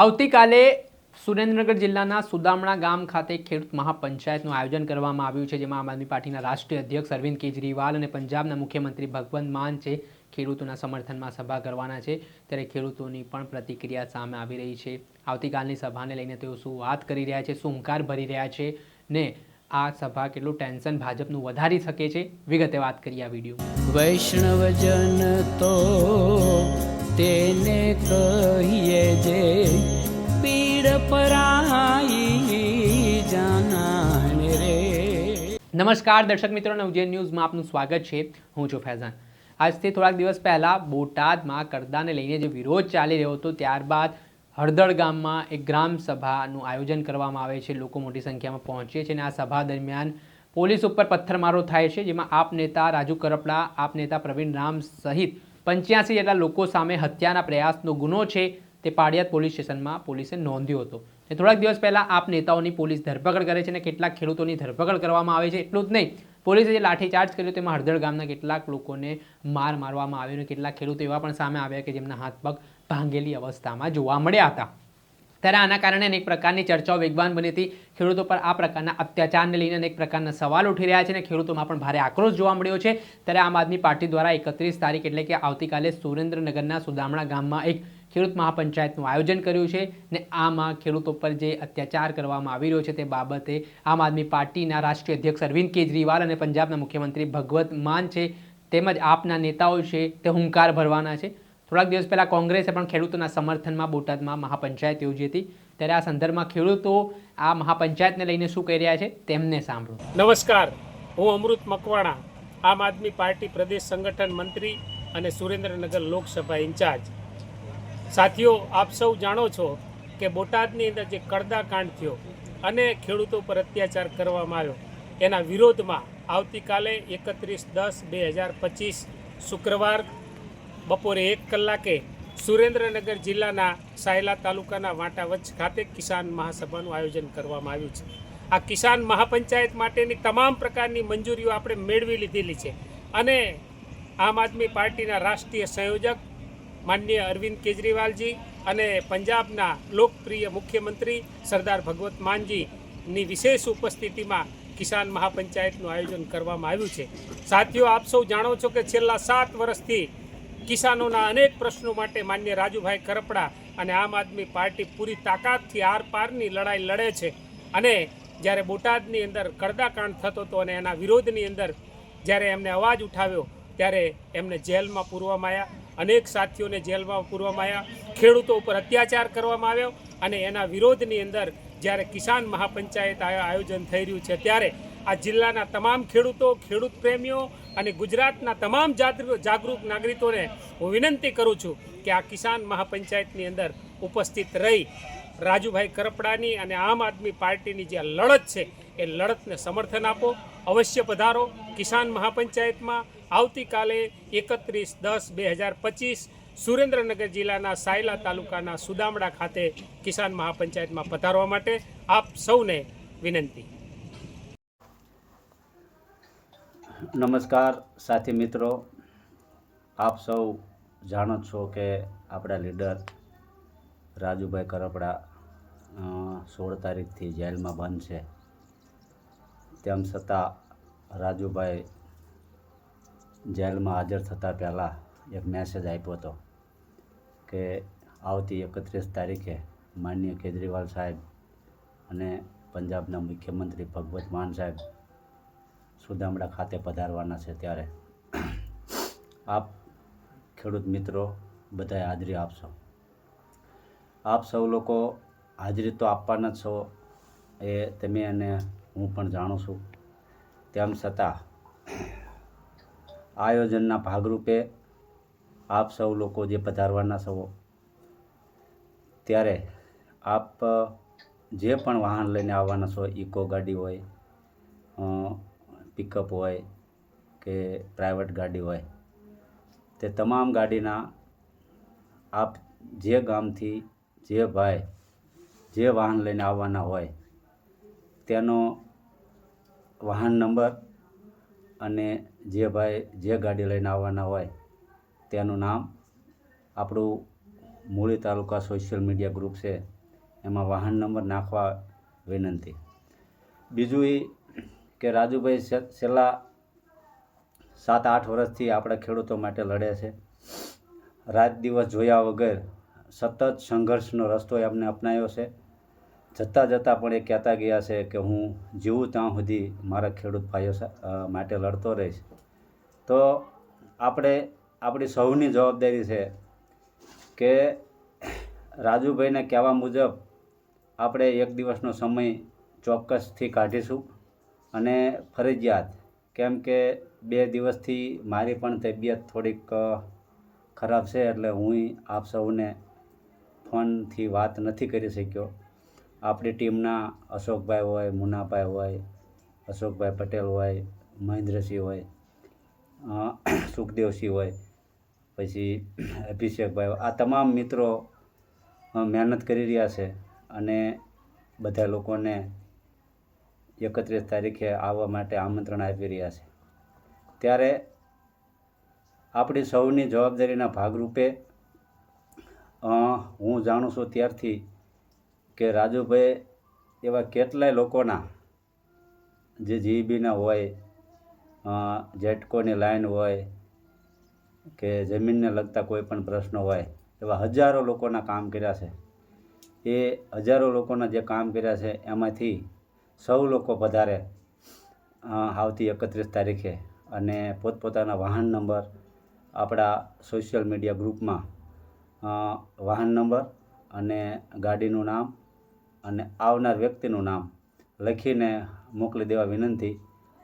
આવતીકાલે સુરેન્દ્રનગર જિલ્લાના સુદામણા ગામ ખાતે ખેડૂત મહાપંચાયતનું આયોજન કરવામાં આવ્યું છે, જેમાં આમ આદમી પાર્ટીના રાષ્ટ્રીય અધ્યક્ષ અરવિંદ કેજરીવાલ અને પંજાબના મુખ્યમંત્રી ભગવંત માન છે, ખેડૂતોના સમર્થનમાં સભા કરવાના છે. ત્યારે ખેડૂતોની પણ પ્રતિક્રિયા સામે આવી રહી છે. આવતીકાલની સભાને લઈને તેઓ શું વાત કરી રહ્યા છે, શું હુંકાર ભરી રહ્યા છે ને આ સભા કેટલું ટેન્શન ભાજપનું વધારી શકે છે? વિગતે વાત કરીએ આ વીડિયો. વૈષ્ણવજન તો તેને કહીએ જે પીડ પરાઈ જાનાને રે. નમસ્કાર દર્શક મિત્રો નવજેન ન્યૂઝમાં આપનું સ્વાગત છે. હું છું ફૈઝાન. આજથી થોડાક દિવસ પહેલાં બોટાદમાં કરદાને લઈને જે વિરોધ ચાલી રહ્યો હતો, ત્યારબાદ હળદળ ગામમાં એક ગ્રામ સભાનું આયોજન કરવામાં આવે છે. લોકો મોટી સંખ્યામાં પહોંચે છે અને આ સભા દરમિયાન પોલીસ ઉપર પથ્થરમારો થાય છે, જેમાં આપ નેતા રાજુ કરપડા, આપ નેતા પ્રવીણ રામ સહિત પંચ્યાસી જેટલા લોકો સામે હત્યાના પ્રયાસનો ગુનો છે, તે પાડિયાદ પોલીસ સ્ટેશનમાં પોલીસે નોંધ્યો હતો. ને થોડાક દિવસ પહેલાં આપ નેતાઓની પોલીસ ધરપકડ કરે છે અને કેટલાક ખેડૂતોની ધરપકડ કરવામાં આવે છે, એટલું જ નહીં. પોલીસે જે લાઠીચાર્જ કર્યો તેમાં હળદળ ગામના કેટલાક લોકોને માર મારવામાં આવ્યો અને કેટલાક ખેડૂતો એવા પણ સામે આવ્યા કે જેમના હાથ પગ ભાંગેલી અવસ્થામાં જોવા મળ્યા હતા. ત્યારે આના કારણે અનેક પ્રકારની ચર્ચાઓ વેગવાન બની હતી. ખેડૂતો પર આ પ્રકારના અત્યાચારને લઈને અનેક પ્રકારના સવાલ ઉઠી રહ્યા છે અને ખેડૂતોમાં પણ ભારે આક્રોશ જોવા મળ્યો છે. ત્યારે આમ આદમી પાર્ટી દ્વારા એકત્રીસ તારીખ એટલે કે આવતીકાલે સુરેન્દ્રનગરના સુદામણા ગામમાં એક ખેડૂત મહાપંચાયતનું આયોજન કર્યું છે ને આમાં ખેડૂતો પર જે અત્યાચાર કરવામાં આવી રહ્યો છે તે બાબતે આમ આદમી પાર્ટીના રાષ્ટ્રીય અધ્યક્ષ અરવિંદ કેજરીવાલ અને પંજાબના મુખ્યમંત્રી ભગવત માન છે. તેમજ આપના નેતાઓ છે તે હુંકાર ભરવાના છે. થોડાક દિવસ પહેલાં કોંગ્રેસે પણ ખેડૂતોના સમર્થનમાં બોટાદમાં મહાપંચાયત યોજી હતી. ત્યારે આ સંદર્ભમાં ખેડૂતો આ મહાપંચાયતને લઈને શું કહી રહ્યા છે તેમને સાંભળો. નમસ્કાર. હું અમૃત મકવાણા, આમ આદમી પાર્ટી પ્રદેશ સંગઠન મંત્રી અને સુરેન્દ્રનગર લોકસભા ઇન્ચાર્જ. સાથીઓ, આપ સૌ જાણો છો કે બોટાદની અંદર જે કડદા કાંડ થયો અને ખેડૂતો પર અત્યાચાર કરવામાં આવ્યો, એના વિરોધમાં આવતીકાલે એકત્રીસ દસ બે હજાર પચીસ શુક્રવાર બપોરે એક કલાકે સુરેન્દ્રનગર જિલ્લાના સાયલા તાલુકાના વાંટાવચ ખાતે કિસાન મહાસભાનું આયોજન કરવામાં આવ્યું છે. આ કિસાન મહાપંચાયત માટેની તમામ પ્રકારની મંજૂરીઓ આપણે મેળવી લીધેલી છે અને આમ આદમી પાર્ટીના રાષ્ટ્રીય સંયોજક માનનીય અરવિંદ કેજરીવાલજી અને પંજાબના લોકપ્રિય મુખ્યમંત્રી સરદાર ભગવત માનજીની વિશેષ ઉપસ્થિતિમાં કિસાન મહાપંચાયતનું આયોજન કરવામાં આવ્યું છે. સાથીઓ, આપ સૌ જાણો છો કે છેલ્લા સાત વર્ષથી કિસાનોના અનેક પ્રશ્નો માટે માન્ય રાજુભાઈ કરપડા અને આમ આદમી પાર્ટી પૂરી તાકાતથી આરપારની લડાઈ લડે છે. અને જ્યારે બોટાદની અંદર કડદાકાંડ થતો હતો અને એના વિરોધની અંદર જ્યારે એમને અવાજ ઉઠાવ્યો, ત્યારે એમને જેલમાં પૂરવામાં આવ્યા. અનેક સાથીઓને જેલમાં પૂરવામાં આવ્યા. ખેડૂતો ઉપર અત્યાચાર કરવામાં આવ્યો અને એના વિરોધની અંદર જ્યારે કિસાન મહાપંચાયત આયોજન થઈ રહ્યું છે, ત્યારે આ જિલ્લાના તમામ ખેડૂતો, ખેડૂત પ્રેમીઓ અને ગુજરાતના તમામ જાગૃ- જાગૃત નાગરિકોને હું વિનંતી કરું છું કે આ કિસાન મહાપંચાયતની અંદર ઉપસ્થિત રહી રાજુભાઈ કરપડાની અને આમ આદમી પાર્ટીની જે લડત છે, એ લડતને સમર્થન આપો. અવશ્ય પધારો. કિસાન મહાપંચાયતમાં આવતીકાલે એકત્રીસ દસ બે હજાર પચીસ સુરેન્દ્રનગર જિલ્લાના સાયલા તાલુકાના સુદામડા ખાતે કિસાન મહાપંચાયતમાં પધારવા માટે આપ સૌને વિનંતી. નમસ્કાર સાથી મિત્રો. આપ સૌ જાણો છો કે આપણા લીડર રાજુભાઈ કરપડા સોળ તારીખથી જેલમાં બંધ છે. તેમ છતાં રાજુભાઈ જેલમાં હાજર થતાં પહેલાં એક મેસેજ આપ્યો હતો કે આવતી એકત્રીસ તારીખે માનનીય કેજરીવાલ સાહેબ અને પંજાબના મુખ્યમંત્રી ભગવત માન સાહેબ સુદામડા ખાતે પધારવાના છે ત્યારે આપ ખેડૂત મિત્રો બધાએ હાજરી આપશો. આપ સૌ લોકો હાજરી તો આપવાના જ છો એ તમે અને હું પણ જાણું છું. તેમ છતાં આયોજનના ભાગરૂપે આપ સૌ લોકો જે પધારવાના છો ત્યારે આપ જે પણ વાહન લઈને આવવાના છો, ઇકો ગાડી હોય પિકઅપ હોય કે પ્રાઇવેટ ગાડી હોય, તે તમામ ગાડીના આપ જે ગામથી જે ભાઈ, જે વાહન લઈને આવવાના હોય, તેનો વાહન નંબર અને જે ભાઈ, જે ગાડી લઈને આવવાના હોય, તેનું નામ આપણું Muli taluka social media group છે. એમાં વાહન નંબર નાખવા વિનંતી. બીજું એ કે રાજુભાઈ છેલ્લા સાત આઠ વર્ષથી આપણા ખેડૂતો માટે લડે છે. રાત દિવસ જોયા વગર સતત સંઘર્ષનો રસ્તો એમને અપનાવ્યો છે. જતાં જતાં પણ એ કહેતા ગયા છે કે હું જીવું ત્યાં સુધી મારા ખેડૂત ભાઈઓ માટે લડતો રહીશ. તો આપણે, આપણી સૌની જવાબદારી છે કે રાજુભાઈને કહેવા મુજબ આપણે એક દિવસનો સમય ચોક્કસથી કાઢીશું. અને ફરજિયાત. કેમ કે બે દિવસથી મારી પણ તબિયત થોડીક ખરાબ છે એટલે હું આપ સૌને ફોનથી વાત નથી કરી શક્યો. આપણી ટીમના અશોકભાઈ હોય, મુનાભાઈ હોય, અશોકભાઈ પટેલ હોય, મહેન્દ્રસિંહ હોય સુખદેવસિંહ હોય, પછી અભિષેકભાઈ આ તમામ મિત્રો મહેનત કરી રહ્યા છે અને બધા લોકોને એકત્રીસ તારીખે આવવા માટે આમંત્રણ આપી રહ્યા છે. ત્યારે આપણી સૌની જવાબદારીના ભાગરૂપે હું જાણું છું ત્યારથી કે રાજુભાઈ એવા કેટલાય લોકોના જે જીબીના હોય જેટકોની લાઈન હોય કે જમીનને લગતા કોઈ પણ પ્રશ્નો હોય, એવા હજારો લોકોના કામ કર્યા છે. એ હજારો લોકોના જે કામ કર્યા છે, એમાંથી સૌ લોકો પધારે આવતી એકત્રીસ તારીખે. અને પોતપોતાના વાહન નંબર આપણા સોશિયલ મીડિયા ગ્રુપમાં વાહન નંબર અને ગાડીનું નામ અને આવનાર વ્યક્તિનું નામ લખીને મોકલી દેવા વિનંતી.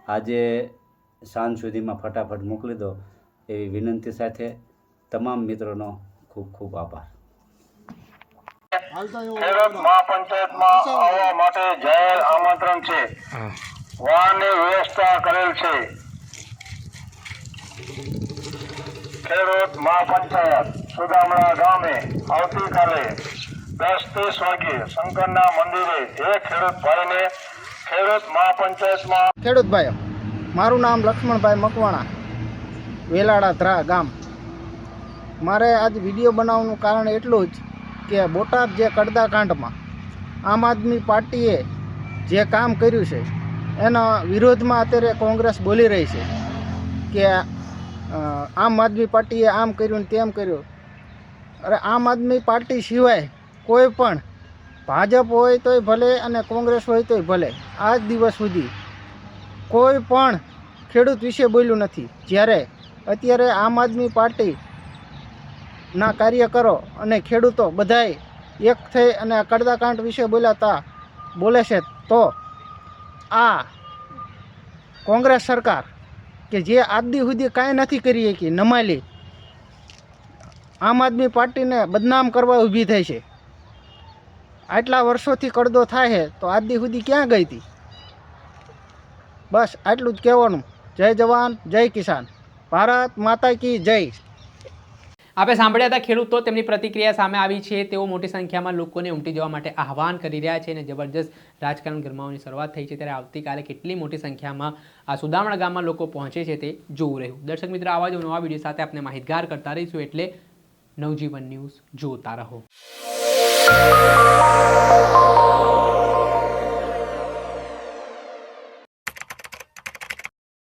આજે સાંજ સુધીમાં ફટાફટ મોકલી દો એવી વિનંતી સાથે તમામ મિત્રોનો ખૂબ ખૂબ આભાર. ખેડૂત મહાપંચાયતમાં આવવા માટે જાહેર આમંત્રણ છે. વાહનની વ્યવસ્થા કરેલ છે. ખેડૂત મહાપંચાયત સુદામડા ગામે આવતીકાલે દસ ત્રીસ વાગે શંકરના મંદિરે જે ખેડૂત ભાઈને ખેડૂત મહાપંચાયતમાં ખેડૂત ભાઈઓ મારું નામ લક્ષ્મણભાઈ મકવાણા વેલાડા ધ્રા ગામ. મારે આજ વીડિયો બનાવવાનું કારણ એટલું જ કે બોટાદ જે કડદાકાંડમાં આમ આદમી પાર્ટીએ જે કામ કર્યું છે, એના વિરોધમાં અત્યારે કોંગ્રેસ બોલી રહી છે કે આમ આદમી પાર્ટીએ આમ કર્યું ને તેમ કર્યું. અરે, આમ આદમી પાર્ટી સિવાય કોઈ પણ ભાજપ હોય તોય ભલે અને કોંગ્રેસ હોય તોય ભલે, આજ દિવસ સુધી કોઈ પણ ખેડૂત વિશે બોલ્યું નથી. જ્યારે અત્યારે આમ આદમી પાર્ટી ના કાર્યકરો અને ખેડૂતો બધાય એક થઈ અને આ કડદાકાંડ વિશે બોલાતા બોલે છે, તો આ કોંગ્રેસ સરકાર કે જે આદિ સુધી કાંઈ નથી કરી શકી નમાલી, આમ આદમી પાર્ટીને બદનામ કરવા ઊભી થઈ છે. આટલા વર્ષોથી કડદો થાય છે, તો આદિ સુધી ક્યાં ગઈ હતી બસ આટલું જ કહેવાનું. જય જવાન, જય કિસાન. ભારત માતા કી જય. આપણે સાંભળ્યા હતા ખેડૂતો તેમની પ્રતિક્રિયા સામે આવી છે. તેઓ મોટી સંખ્યામાં લોકોને ઉમટી જવા માટે આહવાન કરી રહ્યા છે અને જબરજસ્ત રાજકારણ ગરમાવાની શરૂઆત થઈ છે. ત્યારે આવતીકાલે કેટલી મોટી સંખ્યામાં આ સુદામણા ગામમાં લોકો પહોંચે છે તે જોવું રહ્યું. દર્શક મિત્રો, આવા જ નવા વીડિયો સાથે આપણે માહિતગાર કરતા રહીશું એટલે નવજીવન ન્યૂઝ જોતા રહો.